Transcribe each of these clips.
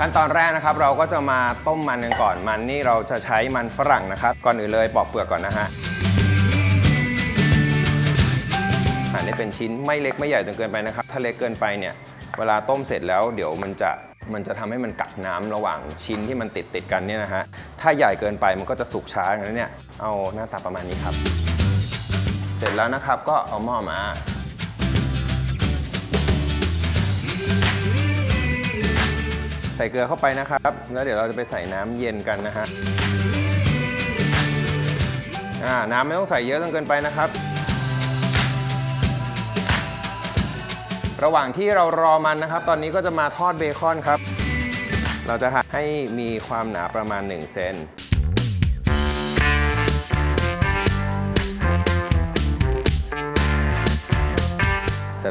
ขั้นตอนแรกนะครับเราก็จะมาต้มมันกันก่อนมันนี่เราจะใช้มันฝรั่งนะครับ ก่อนอื่นเลยปอกเปลือกก่อนนะฮะหั่นให้เป็นชิ้นไม่เล็กไม่ใหญ่จนเกินไปนะครับ ถ้าเล็กเกินไปเนี่ยเวลาต้มเสร็จแล้วเดี๋ยวมันจะมันจะทำให้มันกักน้ำระหว่างชิ้นที่มันติดติดกันเนี่ยนะฮะถ้าใหญ่เกินไปมันก็จะสุกช้าอย่างนั้นเนี่ยเอาหน้าตาประมาณนี้ครับ เสร็จแล้วนะครับก็เอาหม้อมา ใส่เกลือเข้าไปนะครับ แล้วเดี๋ยวเราจะไปใส่น้ำเย็นกันนะฮะน้ำไม่ต้องใส่เยอะจนเกินไปนะครับ ระหว่างที่เรารอมันนะครับ ตอนนี้ก็จะมาทอดเบคอนครับ เราจะหั่นให้มีความหนาประมาณ1เซน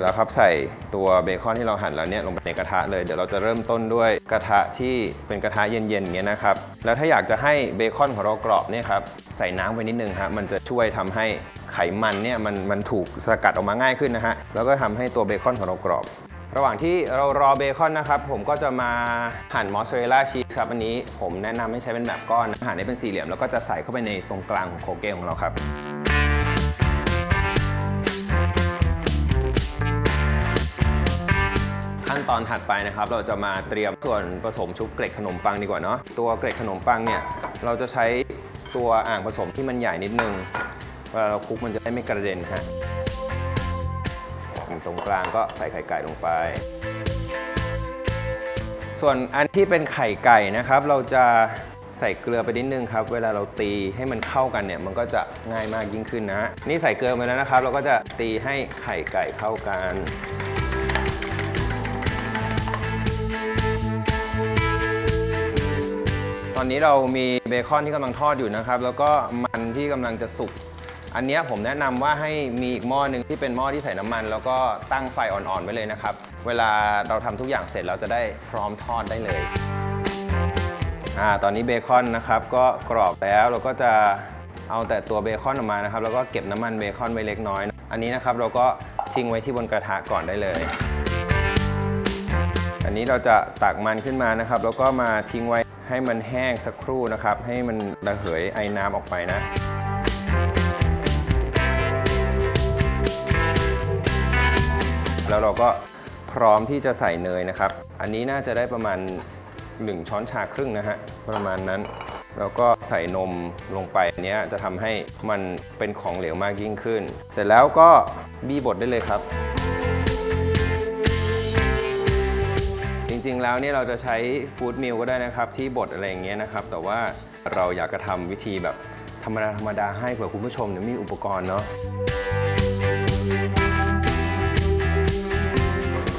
แล้วครับใส่ตัวเบคอนที่เราหั่นแล้วเนี่ยลงไปในกระทะเลย เดี๋ยวเราจะเริ่มต้นด้วยกระทะที่เป็นกระทะเย็นๆอย่างเงี้ยนะครับ แล้วถ้าอยากจะให้เบคอนของเรากรอบเนี่ยครับใส่น้ำไปนิดนึงฮะมันจะช่วยทำให้ไขมันเนี่ยมันมันถูกสกัดออกมาง่ายขึ้นนะฮะแล้วก็ทำให้ตัวเบคอนของเรากรอบระหว่างที่เรารอเบคอนนะครับ ผมก็จะมาหั่นมอสซาเรลล่าชีสครับอันนี้ผมแนะนำให้ใช้เป็นแบบก้อนหั่นให้เป็นสี่เหลี่ยมแล้วก็จะใส่เข้าไปในตรงกลางของโคเกของเราครับ ตอนถัดไปนะครับ เราจะมาเตรียมส่วนผสมชุบเกล็ดขนมปังดีกว่าเนาะตัวเกล็ดขนมปังเนี่ยเราจะใช้ตัวอ่างผสมที่มันใหญ่นิดนึงเวลาเราคลุกมันจะได้ไม่กระเด็นฮะตรงกลางก็ใส่ไข่ไก่ลงไป ส่วนอันที่เป็นไข่ไก่นะครับ เราจะใส่เกลือไปนิดนึงครับ เวลาเราตีให้มันเข้ากันเนี่ย มันก็จะง่ายมากยิ่งขึ้นนะ นี่ใส่เกลือไปแล้วนะครับ เราก็จะตีให้ไข่ไก่เข้ากัน ตอนนี้เรามีเบคอนที่กำลังทอดอยู่นะครับ แล้วก็มันที่กำลังจะสุก อันนี้ผมแนะนำว่าให้มีอีกหม้อหนึ่งที่เป็นหม้อที่ใส่น้ำมัน แล้วก็ตั้งไฟอ่อนๆไว้เลยนะครับ เวลาเราทำทุกอย่างเสร็จเราจะได้พร้อมทอดได้เลยอ่าตอนนี้เบคอนนะครับก็กรอบแล้วเราก็จะเอาแต่ตัวเบคอนออกมานะครับ แล้วก็เก็บน้ำมันเบคอนไว้เล็กน้อย อันนี้นะครับเราก็ทิ้งไว้ที่บนกระทะก่อนได้เลย อันนี้เราจะตักมันขึ้นมานะครับ แล้วก็มาทิ้งไว้ให้มันแห้งสักครู่นะครับ ให้มันระเหยไอน้ำออกไปนะแล้วเราก็พร้อมที่จะใส่เนยนะครับ อันนี้น่าจะได้ประมาณ 1 ช้อนชาครึ่งนะฮะ ประมาณนั้น แล้วก็ใส่นมลงไปอันนี้จะทำให้มันเป็นของเหลวมากยิ่งขึ้น เสร็จแล้วก็บี้บดได้เลยครับ ริง ๆ แล้วเนี่ยเราจะใช้ฟู้ดมิลก็ได้นะครับ ที่บดอะไรอย่างเงี้ยนะครับ แต่ว่าเราอยากจะทำวิธีแบบธรรมดาธรรมดาให้เผื่อคุณผู้ชมเนี่ยมีอุปกรณ์เนาะ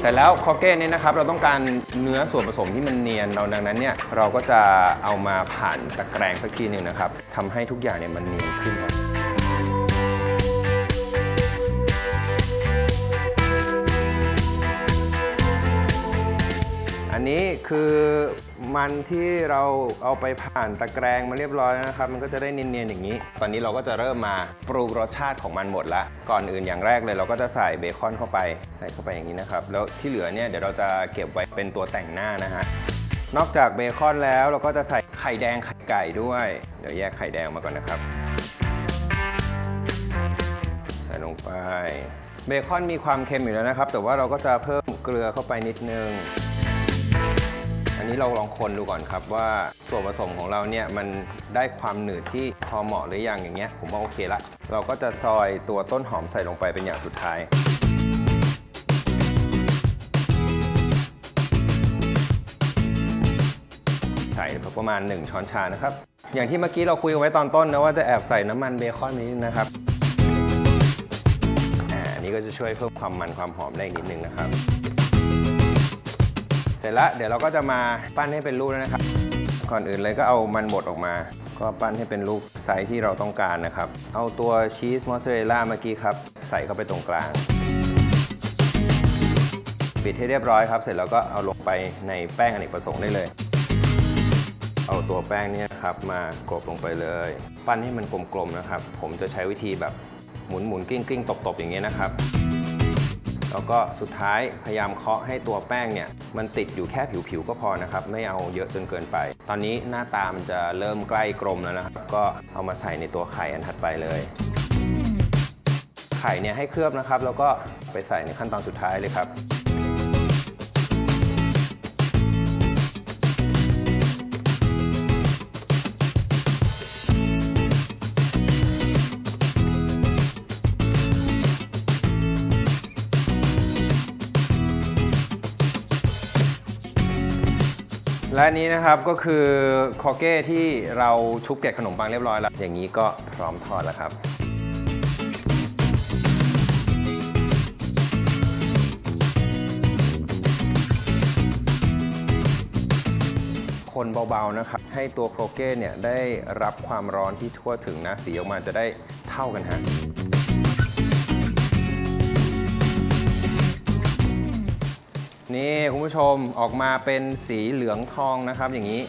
แต่แล้วคอเก้เนี่ยนะครับเราต้องการเนื้อส่วนผสมที่มันเนียนเราดังนั้นเนี่ยเราก็จะเอามาผ่านตะแกรงสักทีหนึ่งนะครับทำให้ทุกอย่างเนี่ยมันเนียนขึ้น นี้คือมันที่เราเอาไปผ่านตะแกรงมาเรียบร้อยแล้วนะครับ มันก็จะได้เนียนๆอย่างนี้ ตอนนี้เราก็จะเริ่มมาปรุงรสชาติของมันหมดละก่อนอื่นอย่างแรกเลย เราก็จะใส่เบคอนเข้าไป ใส่เข้าไปอย่างนี้นะครับ แล้วที่เหลือเนี่ยเดี๋ยวเราจะเก็บไว้เป็นตัวแต่งหน้านะฮะนอกจากเบคอนแล้วเราก็จะใส่ไข่แดงไข่ไก่ด้วย เดี๋ยวแยกไข่แดงมาก่อนนะครับ ใส่ลงไป เบคอนมีความเค็มอยู่แล้วนะครับ แต่ว่าเราก็จะเพิ่มเกลือเข้าไปนิดนึง นี้เราลองคนดูก่อนครับว่าส่วนผสมของเราเนี่ยมันได้ความหนืดที่พอเหมาะหรือยังอย่างเงี้ยผมว่าโอเคละ เราก็จะซอยตัวต้นหอมใส่ลงไปเป็นอย่างสุดท้ายใส่ประมาณ 1 ช้อนชานะครับ อย่างที่เมื่อกี้เราคุยกันไว้ตอนต้นนะว่าจะแอบใส่น้ำมันเบคอนนิดนึงนะครับอ่าอันนี้ก็จะช่วยเพิ่มความมันความหอมได้อีกนิดนึงนะครับ เสร็จแล้วเดี๋ยวเราก็จะมาปั้นให้เป็นลูกแล้วนะครับ ก่อนอื่นเลยก็เอามันบดออกมา ก็ปั้นให้เป็นลูกไซส์ที่เราต้องการนะครับ เอาตัวชีสมอสซาเรลล่าเมื่อกี้ครับ ใส่เข้าไปตรงกลาง ปิดให้เรียบร้อยครับ เสร็จแล้วก็เอาลงไปในแป้งอเนกประสงค์ได้เลย เอาตัวแป้งเนี่ยครับมากรบลงไปเลย ปั้นให้มันกลมๆนะครับ ผมจะใช้วิธีแบบหมุนๆกิ้งกลิ้งๆตบๆอย่างเงี้ยนะครับ แล้วก็สุดท้ายพยายามเคาะให้ตัวแป้งเนี่ยมันติดอยู่แค่ผิวๆก็พอนะครับ ไม่เอาเยอะจนเกินไป ตอนนี้หน้าตามันจะเริ่มใกล้กลมแล้วนะครับ ก็เอามาใส่ในตัวไข่อันถัดไปเลย ไข่เนี่ยให้เคลือบนะครับ แล้วก็ไปใส่ในขั้นตอนสุดท้ายเลยครับ และอันนี้นะครับก็คือคอเก้ที่เราชุบเกล็ดขนมปังเรียบร้อยแล้ว อย่างนี้ก็พร้อมทอดแล้วครับคนเบาๆนะครับ ให้ตัวโครเก้เนี่ยได้รับความร้อนที่ทั่วถึงนะสีออกมาจะได้เท่ากันฮะ นี่คุณผู้ชมออกมาเป็นสีเหลืองทองนะครับอย่างนี้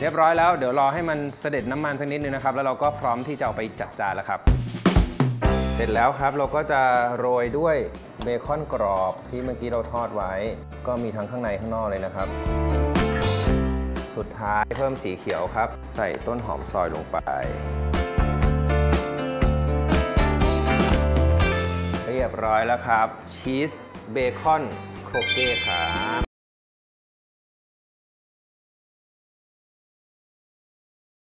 เรียบร้อยแล้วเดี๋ยวรอให้มันเสด็จน้ำมันสักนิดนึงนะครับ แล้วเราก็พร้อมที่จะเอาไปจัดจานแล้วครับ เสร็จแล้วครับเราก็จะโรยด้วยเบคอนกรอบที่เมื่อกี้เราทอดไว้ ก็มีทั้งข้างในข้างนอกเลยนะครับ สุดท้ายเพิ่มสีเขียวครับ ใส่ต้นหอมซอยลงไป ร้อยแล้วครับชีสเบคอนโครเก้ครับ